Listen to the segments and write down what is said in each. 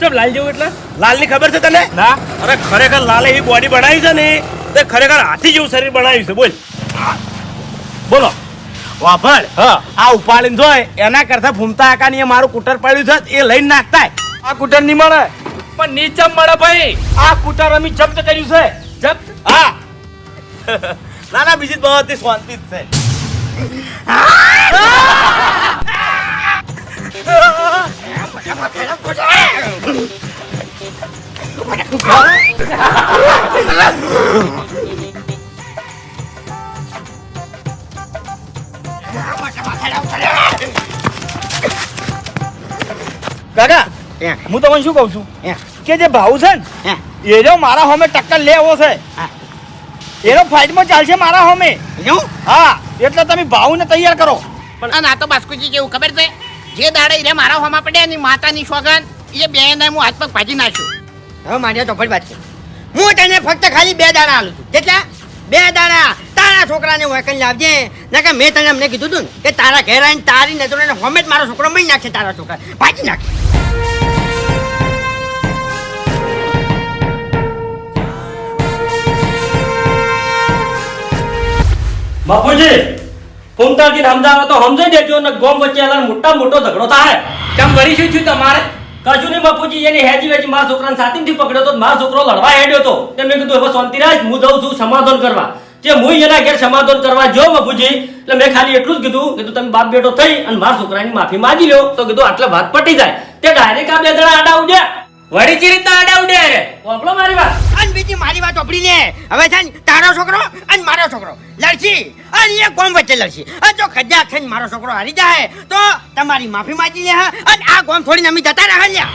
ચમ લાલ જેવું એટલે? લાલની ખબર છે તને? ના. અરે ખરેખર લાલે એવી બોડી બનાવી છે ને તે ખરેખર હાથી જેવું શરીર બનાવ્યું છે બોલ. બોલો. વાપર હા. આ ઉપાડીને જોય એના કરતા ફૂમતા આકાની એ મારું કુટર પડ્યું છે એ લઈને નાખતા આ કુટર નહીં મળે. પણ નીચમ મળે ભાઈ. આ કુટર અમે જપ્ત કર્યું છે. જપ્ત. હા. ના ના બીજી બધી શાંતિ જ છે. કાકા હું તમને શું કહું છું. કે જે ભાવ છે. ને એનો મારા હોમે ટક્કર લેવો છે. હા. એનો ફાઇટમાં ચાલશે મારા હોમે હા એટલે તમે ભાવને તૈયાર કરો. પણ આ તો બાસ્કુજી કેવું ખબર છે? જે દાડે રે મારા હોમાં પડ્યા ની માતાની સોગન એ બે ને હું હાથ પગ ભાજી નાખ્યું. હવે મારી તો વાત છે હું તને ફક્ત ખાલી બે દાડા આલું છું. કેટલા બે દાડા તારા છોકરાને વેકન લાવજે. ના કે મેં તને અમને કીધું તું ને કે તારા ઘેર આવીને તારી નજરોને હોમે જ મારો છોકરો મળી નાખશે તારા છોકરા ભાજી નાખે બાપુજી! ફૂમતાજી સમજાવો તો સમજાઈ દેજો ને ગોમ વચ્ચે એલા મોટા મોટો ઝઘડો થાય. કેમ વરી શું થયું તમારે? કશું નહીં બાપુજી એની હેજી વેજી મારા છોકરાને સાથીથી પકડ્યો તો મારા છોકરો લડવા હેડ્યો તો. તે મેં કીધું, હવે શાંતિ રાખ હું જઉં છું સમાધાન કરવા. જે હું એના ઘેર સમાધાન કરવા જો બાપુજી એટલે મેં ખાલી એટલું જ કીધું કીધું, તમે બાપ બેટો થઈ અને મારા છોકરાની માફી માંગી લો. તો કીધું, આટલે વાત પટી જાય. તે ડાયરેક્ટ આ બે જણા આડા ઉડ્યા. વળી ચી રીતના આડા ઉડે અરે ઓપલો મારી વાત. અન બીજી મારી વાત ઓપડી લે. હવે છે ને તારો છોકરો અન મારો છોકરો. લડશી. અને એ ગોમ વચ્ચે લડશી. અને જો ખજા થઈને મારો છોકરો હારી જાય તો તમારી માફી માંગી લે હા. અને આ ગોમ છોડીને અમે જતા રહ્યા લ્યા.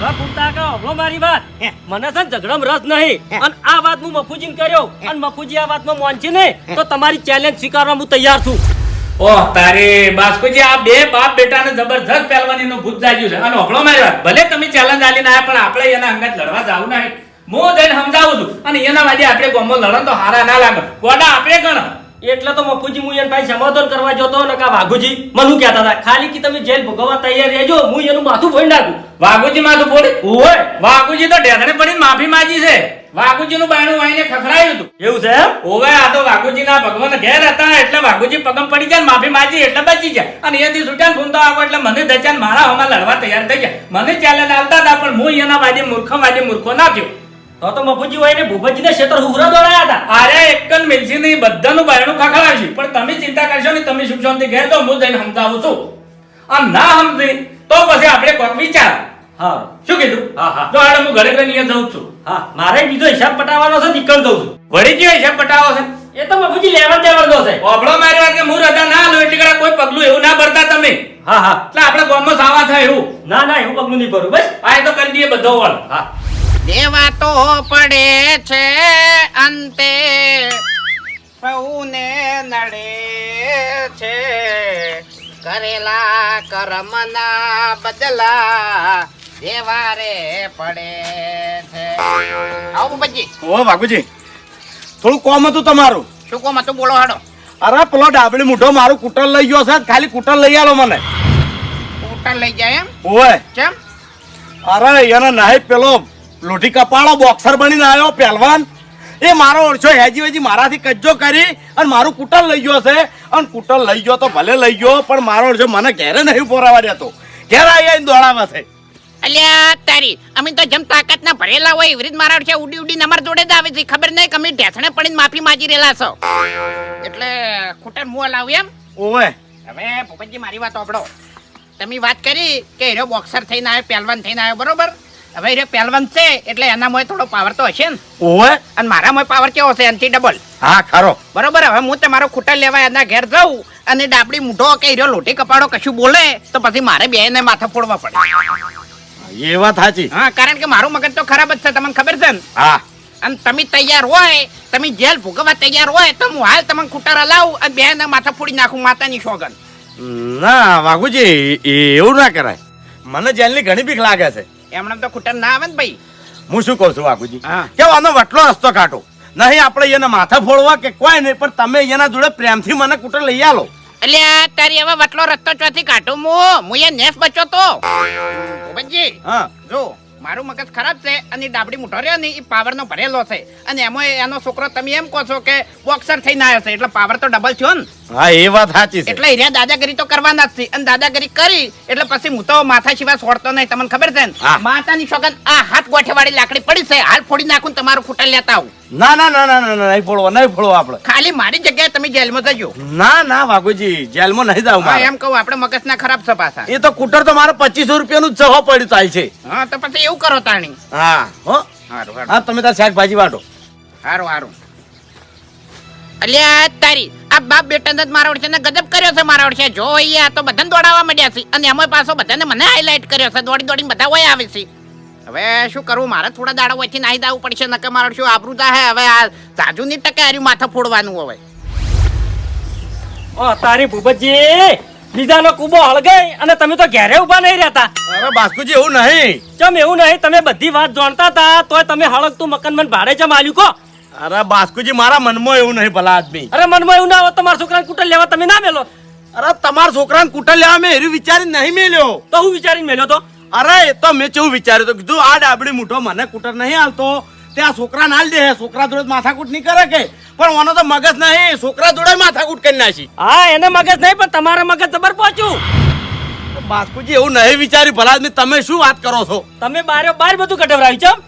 કા વાપરો મારી વાત. મને છે ને ઝઘડામાં રસ નહીં. અને આ વાત હું મફુજીને કર્યો. અને મફુજી આ વાતમાં માનશે નહીં તો તમારી ચેલેન્જ સ્વીકારવા હું તૈયાર છું. ઓહ તારે બાસ્કુજી આ બે બાપ બેટાને જબરજસ્ત પહેલવાનીનો ભૂત જાગ્યું છે. અને ઓકળો મારી વાત ભલે તમે ચેલેન્જ આલીને ના પણ આપણે એના અંગત લડવા જાવું નહીં. હું જઈને સમજાવું છું. અને એના માટે આપણે ગોમો લડન તો હારા ના લાગે. ગોડા આપણે ગણ. એટલે તો મફુજી હું એના ભાઈ સમાધાન કરવા જતો ને કા વાઘુજી? મને કહેતા હતા? ખાલી કે તમે જેલ ભોગવવા તૈયાર રહેજો હું એનું માથું ફોડી નાખું. વાઘુજી માથું ફોડી? ઓય વાઘુજી તો ઢેકણે પડીને માફી માંગી છે. વાઘુજીનું બાયણું વાઈને ખખડાયું હતું. એવું છે ઓવે આ તો વાઘુજીના ભગવાન ઘેર હતા એટલે વાઘુજી પગમ પડી જાય માફી માજી એટલે બચી જાય. અને એથી છૂટ્યા ફૂમતો આવો એટલે મને દચાન મારા હમા લડવા તૈયાર થઈ ગયા. મને ચેલેન્જ આવતા હતા પણ હું એના વાજે મૂર્ખ વાજે મૂર્ખો ના થયો. તો તો મફુજી હોય ને ભૂપતજીને ક્ષેત્ર હુરા દોડાયા હતા. અરે એકન મિલસી નહીં બધાનું બાયણું ખખડાવશે. પણ તમે ચિંતા કરશો ને તમે સુખ શાંતિ ઘેર તો હું જઈને સમજાવું છું. આમ ના સમજી તો પછી આપણે કોક વિચાર. હા. શું કીધું? હા, હા. જો હાડે હું ઘરે ઘરે જઉં છું. હા. મારે બીજો હિસાબ પટાવવાનો છે નીકળ દઉં છું. વળી ગયો હિસાબ પટાવો છે? એ તો મફુજી લેવડ દેવડ દો છે. ઓભળો મારી વાત કે હું રજા ના લો એટલે કોઈ પગલું એવું ના ભરતા તમે? હા હા. એટલે આપણે ગામમાં સાવા થાય એવું. ના ના એવું પગલું નહીં ભરું બસ. આ તો કરી દઈએ બધો વળ હા. દેવા તો પડે છે અંતે સૌને નડે છે. કરેલા કર્મના બદલા દેવા રે પડે છે. આવો બજી ઓ વાઘુજી થોડું કોમ હતું તમારું. શું કોમ હતું? બોલો હાડો. અરે પેલો ડાબડી મૂઢો મારું કુટર લઈ ગયો છે ખાલી કુટર લઈ આલો મને. ઉઠા લઈ જાય એમ? ઓય કેમ અરે એને નાહી પેલો લોઢી કપાળો બોક્સર બનીને આવ્યો પહેલવાન. એ મારો ઓળછો હેજી વેજી મારાથી કજ્જો કરી અને મારું કુટર લઈ ગયો છે. અને કુટર લઈ ગયો તો ભલે લઈ ગયો પણ મારો ઓળછો મને ઘેરે નહીં પોરાવા દેતો. ઘેર આવી દોડાવે છે. અલ્યા તારી અમે તો જેમ તાકાત ના ભરેલા હોય એવી રીત મારા છે ઉડી ઉડીને અમારા જોડે જ આવે છે. ખબર નહીં કે અમે ઢેસણે પડીને માફી માંગી રહેલા છો. એટલે ખૂટર મું લાવું એમ. ઓવે. હવે ભૂપતજી મારી વાત આપડો તમે વાત કરી કે હીરો બોક્સર થઈને આવ્યો પહેલવાન થઈને આવ્યો બરોબર? હવે હીરો પહેલવાન છે એટલે એના મોય થોડો પાવર તો હશે ને. ઓવે. અને મારા મોય પાવર કેવો છે એનથી ડબલ હા ખરો. બરોબર? હવે હું તમારો ખૂટર લેવા એના ઘેર જાઉં અને ડાબડી મૂઢો કે હીરો લોટી કપાડો કશું બોલે તો પછી મારે બે ને માથા ફોડવા પડે. એ વાત સાચી. હા કારણ કે મારું મગજ તો ખરાબ જ છે તમને ખબર છે ને? હા. અને તમે તૈયાર હોય તમે જેલ ભોગવવા તૈયાર હોય તો હું હાલ તમને ખુટારા લાવું અને બે ને માથા ફોડી નાખું માતાની શોગન ના વાઘુજી એવું ના કરાય. મને જેલની ઘણી બીક લાગે છે. એમણે તો ખૂટર ના આવે ને ભાઈ. હું શું કહું છું વાઘુજી. કે આનો વટલો રસ્તો કાઢો. નહીં આપણે એને માથા ફોડવા કે કોઈ નહીં પણ તમે એના જોડે પ્રેમથી મને કુટર લઈ આલો. એટલે તારી હવે વટલો રસ્તો ચોથી કાઢો મો. હું એ નેસ બચ્યો તો. ભૂપતજી હા જો. મારું મગજ ખરાબ છે અને ડાબડી મોટો રહ્યો ને એ પાવરનો ભરેલો છે. અને એમાં એનો છોકરો તમે એમ કહો છો કે બોક્સર થઈને આવ્યો છે એટલે પાવર તો ડબલ થયો ને. હા એ વાત સાચી છે. એટલે એરિયા દાદાગીરી તો કરવાના જ છે. અને દાદાગીરી કરી એટલે પછી હું તો માથા સિવાય છોડતો નહીં તમને ખબર છે ને. માતાની સોગંદ આ હાથ ગોઠે વાળી લાકડી પડી છે હાલ ફોડી નાખું તમારું ખૂટા લેતા આવું. ના ના ના ના ના નહીં ફોડવો નહીં ફોડવો આપણે. ખાલી મારી જગ્યાએ તમે જેલમાં જજો. ના ના વાઘુજી જેલમાં નહીં જાવ એમ કહું આપણે મગજ ના ખરાબ છે પાછા. એ તો કુટર તો મારે પચીસો રૂપિયાનું જ જવા પડ્યું ચાલ છે. હા તો પછી એવું કરો તાણી. હા હો. હા તમે તાર શાકભાજી વાટો. સારું સારું અલ્યા તારી. આ બાપ બેટાને જ મારા ઓળશે ને ગજબ કર્યો છે મારા ઓળશે જો આ તો બધાને દોડાવવા માંડ્યા છે. અને એમાં પાછો બધાને મને હાઇલાઇટ કર્યો છે. દોડી દોડીને બધા હોય આવે છે. હવે શું કરવું મારે થોડા દાડા વચ્ચે નાહી દાવું પડશે નકે મારો શું આબરૂ હે હવે આ સાજુ ની ટકે હાર્યું માથા ફોડવાનું હવે. ઓ તારી ભૂપતજી બીજાનો કુબો હળગાઈ અને તમે તો ઘેરે ઊભા નહીં રહેતા. અરે બાસ્કુજી એવું નહીં. ચમ એવું નહીં? તમે બધી વાત જાણતા હતા તોય તમે હળગતું મકાન મન ભાડે ચમ આલ્યું કો અરે બાસ્કુજી મારા મનમાં એવું નહીં ભલા આદમી. અરે મનમાં એવું ના હોય તમારા છોકરાને કુટર લેવા તમે ના મેલો? અરે તમારા છોકરાને કુટર લેવા મેં એવું વિચારી નહીં મેલ્યો. તો હું વિચારીને મેલ્યો તો? અરે એ તો મેં કેવું વિચાર્યું તો કીધું આ ડાબડી મૂઠો મને કુટર નહીં હાલતો ત્યાં છોકરા ના દે છોકરા જોડે માથાકૂટ નહીં કરે કે. પણ ઓનો તો મગજ નહીં છોકરા જોડે માથાકૂટ કરી નાખી. હા એને મગજ નહીં પણ તમારા મગજ જબર પહોંચ્યું. બાસ્કુજી એવું નહીં વિચાર્યું ભલા આદમી તમે શું વાત કરો છો? તમે બારે બાર બધું કઢવરાયું ચમ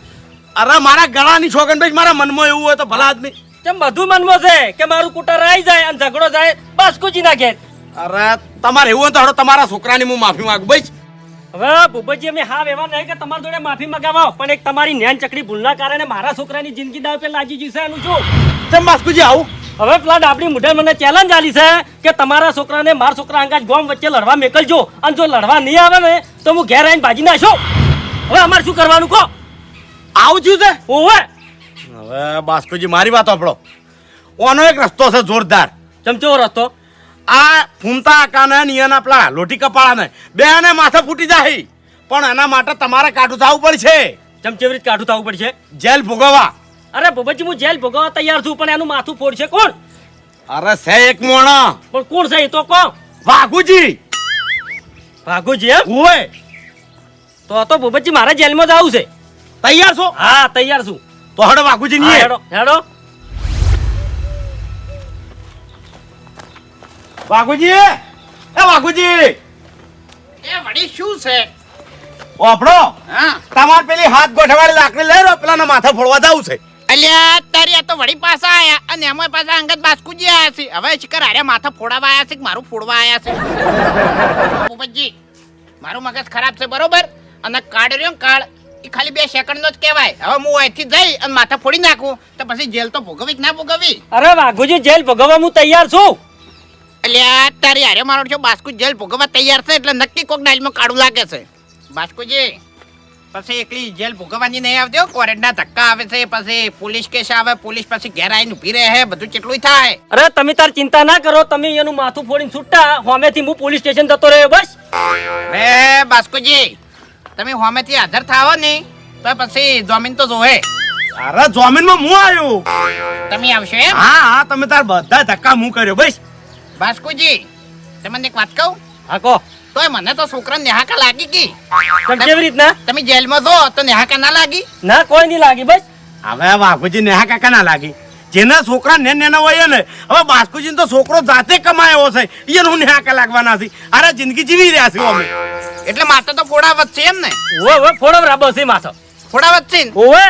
અરે મારા ગળાની છોકન ભાઈ મારા મનમાં એવું હોય તો ભલા આદમી. કેમ બધું મનમાં છે કે મારું કુટર આવી જાય અને ઝઘડો જાય બસ કુચી નાખે. અરે તમારે એવું હોય તો હડો તમારા છોકરાની હું માફી માંગુ ભાઈ હવે ભૂપતજી અમે હા એવા નહીં કે તમારા જોડે માફી મગાવો પણ એક તમારી નેન ચકડી ભૂલના કારણે મારા છોકરાની જિંદગી દાવ પે લાગી જશે એનું શું? તેમ બાસ્કુજી આવું? હવે પેલા ડાબડી મુઢે મને ચેલેન્જ આલી છે કે તમારા છોકરાને મારા છોકરા અંગાજ ગોમ વચ્ચે લડવા મેકલજો. અને જો લડવા નહીં આવે ને તો હું ઘેર આવીને ભાજી નાખો હવે અમારે શું કરવાનું કહો? આવું છું? ઓવે! હવે બાસ્કુજી મારી વાત આપણો ઓનો એક રસ્તો છે જોરદાર. ચમચો રસ્તો? આ ફૂમતા આકાને ને એના પેલા લોટી કપાળાને બે ને માથે ફૂટી જાય પણ એના માટે તમારે કાઢું થવું પડશે. ચમચેવી રીત કાઢું થવું પડશે? જેલ ભોગવવા. અરે ભૂપતજી હું જેલ ભોગવવા તૈયાર છું પણ એનું માથું ફોડશે કોણ? અરે છે એક મોણા. પણ કોણ છે એ તો કહો વાઘુજી. ભાગુજી એમ? ઓય તો તો બબજી મારે જેલમાં જ આવું છે. તૈયાર છો? હા તૈયાર છું. તો હડો વાઘુજી ની હેડો હેડો. વાઘુજી! એ વાઘુજી! એ વડી શું છે? ઓપડો હા. તમાર પેલી હાથ ગોઠવાડી લાકડી લઈ રહ્યો પેલાના માથા ફોડવા જાવ છે. અલ્યા તારી આ તો વળી પાછા આયા અને એમાં પાછા અંગત બાસ્કુજી આયા છે. હવે શિકર આર્યા માથા ફોડાવા આયા છે કે મારું ફોડવા આયા છે? ભૂપતજી મારું મગજ ખરાબ છે બરોબર? અને કાઢ રહ્યો ને કાર્ડ એ ખાલી બે સેકન્ડનો જ કહેવાય. હવે હું અહીંથી જઈ અને માથા ફોડી નાખું તો પછી જેલ તો ભોગવી કે ના ભોગવી અરે વાઘુજી જેલ ભોગવવા હું તૈયાર છું. અલ્યા તારી હારે મારો છો બાસ્કુ જેલ ભોગવવા તૈયાર છે એટલે નક્કી કોક ડાયલમાં કાળું લાગે છે. બાસ્કુજી પછી એકલી જેલ ભોગવવાની નહીં આવતી હો કોરેન્ટના ધક્કા આવે છે પછી પોલીસ કેસ આવે પોલીસ પછી ઘેર આવીને ઊભી રહે બધું કેટલું થાય. અરે તમે તાર ચિંતા ના કરો તમે એનું માથું ફોડીને છૂટા હોમેથી હું પોલીસ સ્ટેશન જતો રહ્યો બસ. રે બાસ્કુજી તમે હોમેથી હાજર થાવો ને તો પછી જમીન તો જોવે અરે જમીનમાં હું આવ્યો? તમે આવશો એમ? હા હા તમે તાર બધા ધક્કા હું કર્યો બસ. બાસ્કુજી તમને એક વાત કહું? હા કહો. તોય મને તો છોકરા નેહાકા લાગી ગઈ. કેવી રીતના? તમે જેલમાં જો તો નેહાકા ના લાગી? ના કોઈ નહીં લાગી બસ. હવે બાપુજી નેહા કાકા ના લાગી? જેના છોકરા ને નેના હોય ને હવે બાસ્કુજી તો છોકરો જાતે કમાયો છે. એનું નેહા કા લાગવાના છે. અરે જિંદગી જીવી રહ્યા છે અમે. એટલે માથો તો ફોડા વધશે એમ ને? ઓવે ઓવે ફોડો બરાબર છે માથો. ફોડા વધશે ને? ઓવે.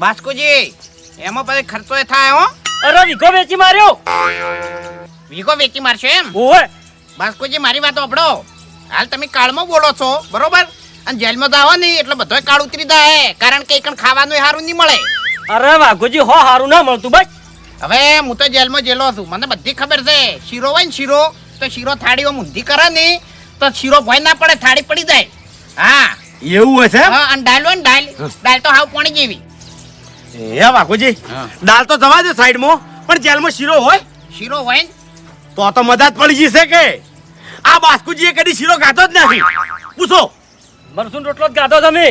બાસ્કુજી એમાં પછી ખર્ચો એ થાય હો. અરે વીકો વેચી માર્યો. વીકો વેચી મારશો એમ? ઓવે. બાસ્કુજી મારી વાત ઓપડો હાલ તમે કાળમાં બોલો છો બરોબર? અને જેલમાં જાઓ નહીં એટલે બધોય કાળ ઉતરી જાય. કારણ કે એકણ ખાવાનું સારું નહીં મળે. અરે વાઘુજી હો સારું ના મળતું બસ. હવે હું તો જેલમાં જેલો છું. મને બધી ખબર છે. શીરો હોય ને શીરો તો શીરો થાળીઓ મૂંધી કરે ને તો શીરો ભય ના પડે થાળી પડી જાય. હા. એવું હશે હા અને દાળ હોય ને દાળ દાળ તો હાવ પાણી જેવી. એ વાઘુજી હા. દાલ તો જવા દે સાઈડમાં પણ જેલમાં શીરો હોય? શીરો હોય ને? તો તો મદદ પડી જશે કે? આ બાસ્કુજીએ કદી શીરો ગાતો જ નથી. પૂછો. મરસુન રોટલો જ ગાતો તમે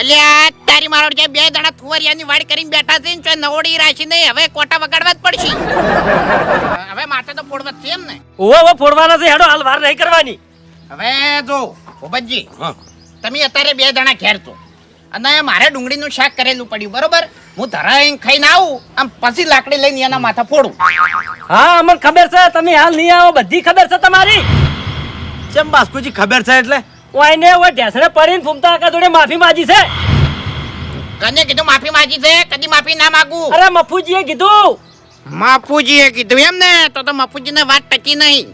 અલ્યા તારી મારો જે બે દાડા થુવરિયાની વાડ કરીને બેઠા છે ને નવડી રાશી નહીં હવે કોટા વગાડવા જ પડશે. હવે માથે તો ફોડવા છે એમ ને. ઓ ઓ ફોડવાના છે. હેડો હાલ વાર નહીં કરવાની. હવે જો ભૂપતજી હા. તમે અત્યારે બે જણા ઘેર છો. અને મારે ડુંગળીનું શાક કરેલું પડ્યું બરોબર? હું ધરાઈને ખાઈને આવું આમ પછી લાકડી લઈને એના માથા ફોડું. હા અમને ખબર છે તમે હાલ નહીં આવો બધી ખબર છે તમારી. ચમ બાસ્કુજી ખબર છે એટલે? ઓયને ઓય ઢેસણે પડીને ફૂમતા આકા જોડે માફી માંગી છે. કને કીધું માફી માંગી છે? કદી માફી ના માગું. અરે મફુજીએ કીધું. માફુજીએ કીધું એમ ને તો તો માફુજીને વાત ટકી નહીં.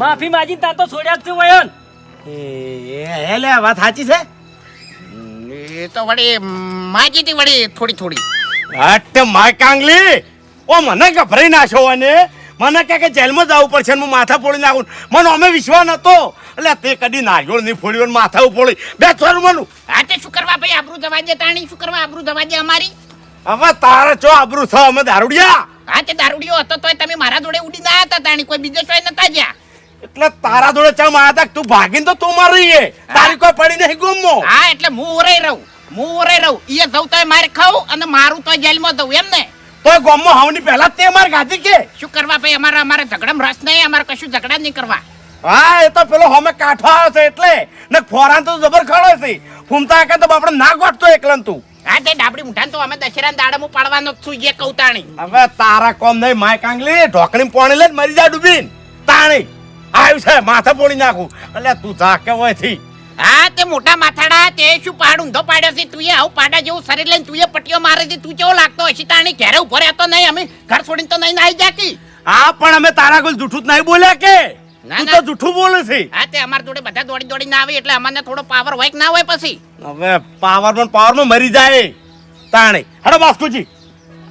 માફી માજી તા તો છોડ્યા જ છે વયન. એ એટલે વાત સાચી છે? એ તો વળી માજી હતી વળી થોડી થોડી. હટ માય કાંગલી. ઓ મને ગભરાઈ નાખ્યો અને? મને કહે કે જેલમાં જવું પડશે હું માથા ફોડી નાખું. મને અમે વિશ્વાસ નતો એટલે તે કદી નાગોળ નહીં ફોડ્યો ને માથા ફોડી બે ચોર મનું. આ તે શું કરવા ભાઈ આબરૂ દવા દે તાણી? શું કરવા આબરૂ દવા દે અમારી? હવે તારે ચો આબરૂ છે? અમે દારૂડિયા. હા તે દારૂડિયો હતો તોય તમે મારા જોડે ઉડી ના હતા તાણી. કોઈ બીજો ચોય નતા જ્યાં. એટલે તારા જોડે ચમ આયા તા તું ભાગીને તો તું મારી રહીએ તારી કોઈ પડી નહીં ગુમો. હા એટલે હું ઓરાઈ રહું. હું ઓરાઈ રહું. ઈએ જવું તોય મારે ખાવું અને મારું તોય જેલમાં દઉં એમ ને? તો ગોમો હવની પહેલા તે માર ગાધી કે. શું કરવા ભાઈ? અમારે અમારે ઝઘડામાં રસ નહીં અમારે કશું ઝઘડા નહીં કરવા. હા એ તો પેલો હમે કાઠો આવ્યો છે એટલે. ને ફોરાન તો જબર ખડો છે. ફૂમતા કે તો આપણે ના ગોઠતો એકલન તું. હા તે ડાબડી મુઠાન તો અમે દશેરા દાડમું પાડવાનો જ છું એ કૌતાણી. તાણી હવે તારા કોમ નહીં માય કાંગલી ઢોકણી પોણી લઈને મરી જા ડૂબીન. તાણી. આવ્યું છે માથા પોડી નાખું. એટલે તું જા કે હોય હા તે મોટા માથાડા તે શું પાડ? ઊંધો પાડ્યો છે તું આવું પાડા જેવું શરીર લઈને તું પટ્ટીઓ મારે છે તું કેવો લાગતો હશે તાણી ઘેરે ઊભો રહેતો નહીં અમે ઘર છોડીને તો નહીં નાઈ જાતી. હા પણ અમે તારા કોઈ જૂઠું જ નહીં બોલ્યા કે? ના, તું ના. તો જૂઠું બોલે છે. હા તે અમાર જોડે બધા દોડી દોડીને આવે એટલે અમને થોડો પાવર હોય કે ના હોય પછી? હવે પાવરમાં પાવરમાં મરી જાય. તાણી. હડો બાસ્કુજી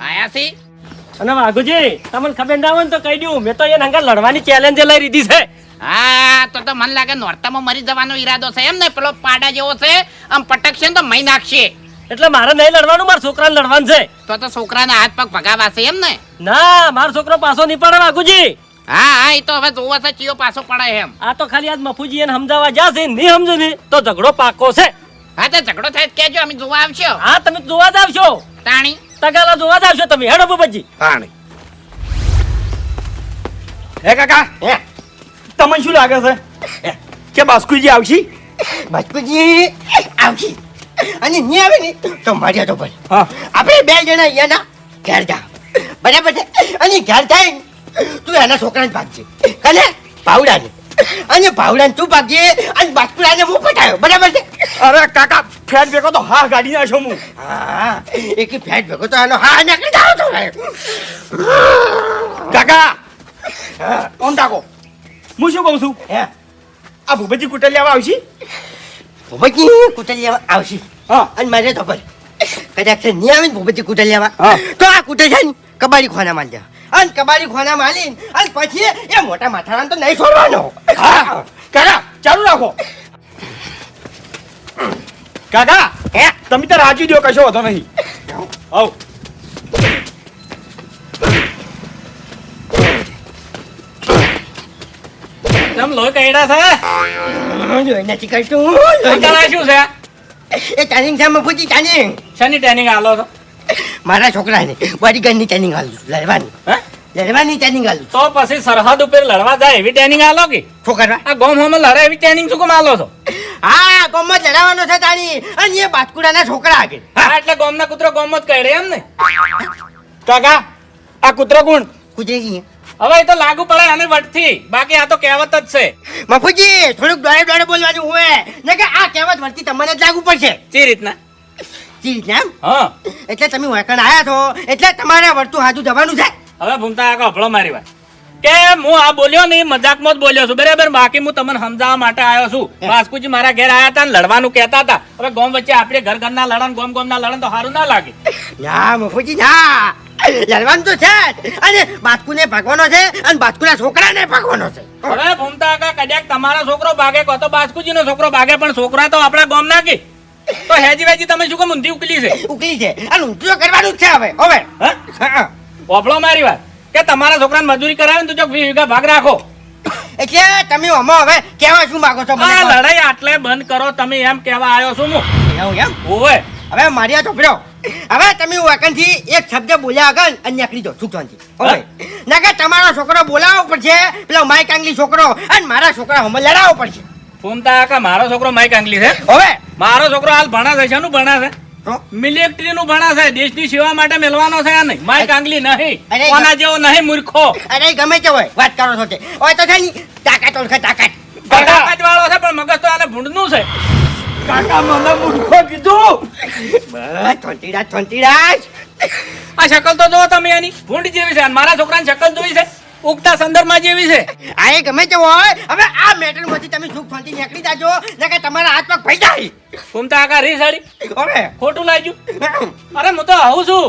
આયા અને વાઘુજી તમને ખબર ના હોય તો કહી દઉં મેં તો એને અંગર લડવાની ચેલેન્જ લઈ લીધી છે. હા તો તો મને લાગે નોરતામાં મરી જવાનો ઈરાદો છે. એમ ને પેલો પાડા જેવો છે. આમ પટકશે ને તો મહી નાખશે. એટલે મારે નહીં લડવાનું મારા છોકરાને લડવાનું છે. તો તો છોકરાના હાથ પગ ભગાવાશે એમ ને ના મારો છોકરો પાછો નહીં પડે વાઘુજી હા હા એ તો હવે જોવા છે ચિયો પાછો પડે એમ. આ તો ખાલી આજ મફુજી એને સમજાવવા જશે નહીં સમજો ને તો ઝઘડો પાકો છે. હા તો ઝઘડો થાય કેજો અમે જોવા આવશો. હા તમે જોવા જ આવશો. તાણી. તગાલા જોવા જ આવશો તમે. હેડો બબજી. તાણી. હે કાકા. હે? તમને શું લાગે છે? કે બાસ્કુજી આવશી? બાસ્કુજી આવશી. અને નહીં આવે ને તો માર્યા તો ભાઈ હા. આપણે બે જણા અહીંયાના ઘેર જા. બરાબર છે? અને ઘેર થાય તું એના છોકરાને ભાગજે. કને ભાવડાને. અને ભાવડાને તું ભાગજે અને બાસ્કુડાને હું પટાયો. બરાબર છે? અરે કાકા ફેટ ભેગો તો હા ગાડી નાખ્યો હું. હા એક ફેટ ભેગો તો એનો હા નાખી જાવ તો કાકા ઓન ટાકો હું શું કહું છું? હે? આ ભૂપતજી કુટલ લેવા આવશે? ભૂપતજી કુટલ લેવા આવશે. હા. અને મારે તો ભાઈ કદાચ નહીં આવે ને ભૂપતજી કુટલ લેવા. તો આ કુટલ છે ને કબાડી ખોના માલ દે. અને કબાડી ખોના માલીને અને પછી એ મોટા માથાના તો નહીં છોડવાનો. હા. કાકા ચાલુ રાખો. કાકા હે? તમે તો રાજી દો કશો હતો નહીં. આવ. તમ લોહી કઈડા છે? જોઈ નથી કરતું અંકલ શું છે? એ ટ્રેનિંગ છે મફુજી ટ્રેનિંગ શેની ટ્રેનિંગ આલો છો? મારા છોકરાને બોડીગાર્ડની ટ્રેનિંગ આલું છું, લડવાની. હે? લડવાની ટ્રેનિંગ આલું તો પછી સરહદ ઉપર લડવા જાય એવી ટ્રેનિંગ આલો કે? છોકરા આ ગોમ હોમ લડે એવી ટ્રેનિંગ શું કામ આલો છો? હા ગોમમાં લડાવવાનો છે તાણી અને એ બાતકુડાના છોકરા આગળ. હા એટલે ગોમના કૂતરો ગોમ જ કઈડે એમ ને? કાકા આ કૂતરો કોણ? કુજેજી હવે એ તો લાગુ પડે આને વટથી. બાકી આ તો કહેવત જ છે. મફુજી થોડુંક ડોળે ડોળે બોલવાનું હોય. ને કે આ કહેવત વટથી તમને જ લાગુ પડશે. જે રીતના? જી રીતના હા. એટલે તમે વળકણ આયા છો એટલે તમારે વર્તું હાજુ જવાનું છે. હવે ભૂમતા આગળ હફળો મારી વાત. કે હું આ બોલ્યો ને મજાકમાં જ બોલ્યો છું. બરાબર? બાકી હું તમને સમજાવવા માટે આવ્યો છું. વાસ્કુજી મારા ઘેર આયા હતા ને લડવાનું કહેતા હતા. હવે ગોમ વચ્ચે આપણે ઘર ઘરના લડન ગોમ ગોમ ના લડન તો સારું ના લાગે. ના મફુજી ના. લડવાનું તો છે જ. અને બાતકુને ભાગવાનો છે અને બાતકુના છોકરાને ભાગવાનો છે. હવે ભૂમતા આગળ કદાચ તમારો છોકરો ભાગે કો તો બાસ્કુજી નો છોકરો ભાગે પણ છોકરા તો આપણા ગામ ના કે તો હેજી વેજી તમે શું કામ ઊંધી ઉકલી છે? ઉકલી છે. અને ઊંધું કરવાનું જ છે હવે. હવે. ઓફળો મારી વાત. કે તમારા છોકરાને મજૂરી કરાવે ને તો જો વીઘા ભાગ રાખો. એટલે તમે આમાં હવે કેવા શું માંગો છો મને લડાઈ આટલે બંધ કરો તમે એમ કેવા આવ્યો છું હું. એવું એમ? ઓવે હવે મારી આ ચોપડ્યો હવે તમે વાકણથી એક શબ્દ બોલ્યા આગળ અને નીકળી જાઓ સુખવાનથી હવે ના કે તમારો છોકરો બોલાવવો પડશે પેલો માઈક આંગલી છોકરો અને મારા છોકરા હમણાં લડાવવો પડશે. ફૂમતા આકા મારો છોકરો માઈક આંગલી છે. હવે? મારો છોકરો હાલ ભણા છે શાનું ભણા છે? મિલિટરી નું ભણા છે દેશની સેવા માટે મેળવાનો છે આ નહીં. માય કાંગલી નહીં. કોના જેવો નહીં મૂર્ખો. અરે ગમે તે હોય વાત કરો છો તે. હોય તો છે તાકાત ઓળખે તાકાત. તાકાત વાળો છે પણ મગજ તો આને ભૂંડનું છે. કાકા મને મૂર્ખો કીધું. થોંતીરાજ આ શકલ તો જો તમે એની ભૂંડ જેવી છે મારા છોકરાની શકલ જોઈ છે. ઉગતા સંદર્ભમાં જેવી છે. આ એ ગમે તેવો હોય હવે આ મેટરમાંથી તમે સુખ શાંતિ નીકળી જાજો કે તમારા હાથ પગ ભઈ જાય. ઘૂમતા આકા રી સાડી હવે? ખોટું લાગ્યું. અરે હું તો આવું છું.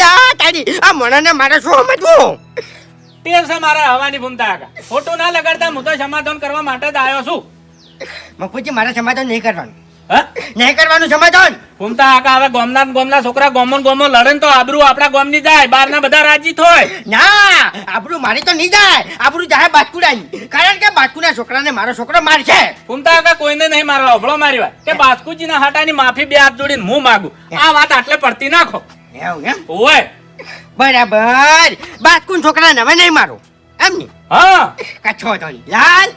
લા તાડી આ મણાને મારે શું સમજવું? ટેવ છે મારા હવાની ભૂમતા આકા ખોટું ના લગાડતા હું તો સમાધાન કરવા માટે જ આવ્યો છું. મફુજી મારા સમાધાન નહીં કરવાનું. નહીં કરવાનું સમાધાન. ઘૂમતા આકા હવે ગોમના ગોમના છોકરા ગોમન ગોમો લડે તો આબરૂ આપણા ગોમની જાય બહારના બધા રાજી થોય. ના આબરૂ મારી તો નહીં જાય. આબરૂ જાય બાસ્કુડાની કારણ કે બાસ્કુના છોકરાને મારો છોકરો મારશે. ઘૂમતા આકા કોઈને નહીં મારવા અભળો મારી વાત. કે બાસ્કુજીના હાટાની માફી બે હાથ જોડીને હું માગું? આ વાત આટલે પડતી નાખો. એવું એમ? ઓય બરાબર. બાસ્કુન છોકરાને હવે નહીં મારો. એમ ને? હા. કચ્છો તો લાલ.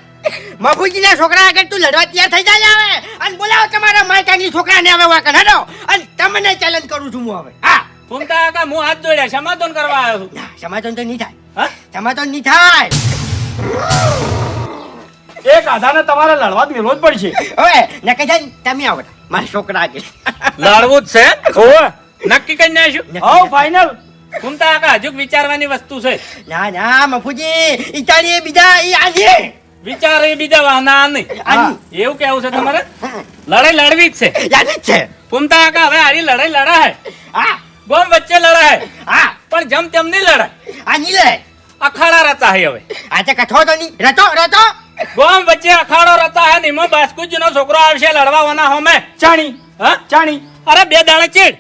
મફુજીના છોકરા આગળ તું લડવા તૈયાર થઈ જાય આવે અને બોલાવો તમારા માયકાની છોકરાને આવે વાકણ હેડો અને તમને ચેલેન્જ કરું છું હું હવે. હા. ભૂમતા આકા હું હાથ જોડ્યા સમાધાન કરવા આવ્યો છું. ના, સમાધાન તો નહીં થાય. હા? સમાધાન નહીં થાય. એક આધાને તમારે લડવા જ મેળવો જ પડશે. હવે નકે છે તમે આવો મારા છોકરા આગળ. લડવું જ છે. ઓય નક્કી કરી નાખ્યું હો ફાઇનલ ભૂમતા આકા હજુ વિચારવાની વસ્તુ છે. ના ના મફુજી ઈટાળી બીજા ઈ આજે વિચાર બીજા વાહના નહીં. એવું કેવું છે તમારે? લડાઈ લડવી જ છે. લડવી જ છે. ભૂમતા કાકા હવે આરી લડાઈ લડાય હા. ગોમ વચ્ચે લડાય હા. પણ જમ તેમ નહીં લડાય. આ નહીં લે અખાડા રચા હે હવે આજે કઠો તો નહીં. રતો રતો ગોમ વચ્ચે અખાડો રચા હે નિમો બાસ્કુજી નો છોકરો આવશે લડવાના હોમે. ચાણી. હા? ચાણી. અરે બે દાણા ચીડ.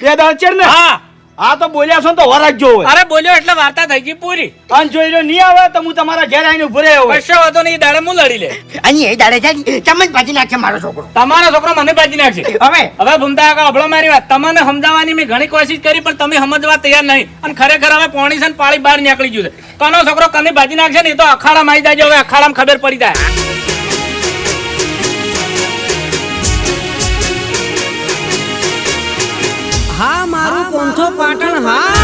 બે દાળ ચીડ ને? હા. આ તો બોલ્યા છો ને તો વરાજ જો અરે બોલ્યો એટલે વાર્તા થઈ ગઈ પૂરી. અન જોઈ લો નહીં આવે તો હું તમારા ઘેર આવીને ઊભો રહ્યો હોય કશો વાતો નહીં દાડે હું લડી લે. અહીં એ દાડે જાય ને ચમચ ભાજી નાખશે મારો છોકરો. તમારો છોકરો મને બાજી નાખશે. હવે? હવે ભૂમતા કાકા અભળો મારી વાત. તમને સમજાવવાની મેં ઘણી કોશિશ કરી પણ તમે સમજવા તૈયાર નહીં. અને ખરેખર હવે પોણી છે ને પાળી બહાર નીકળી ગયું છે. કનો છોકરો કને બાજી નાખશે ને એ તો અખાડા મારી જાય હવે અખાડામાં ખબર પડી જાય. મારું પોંથો પાટણ હા?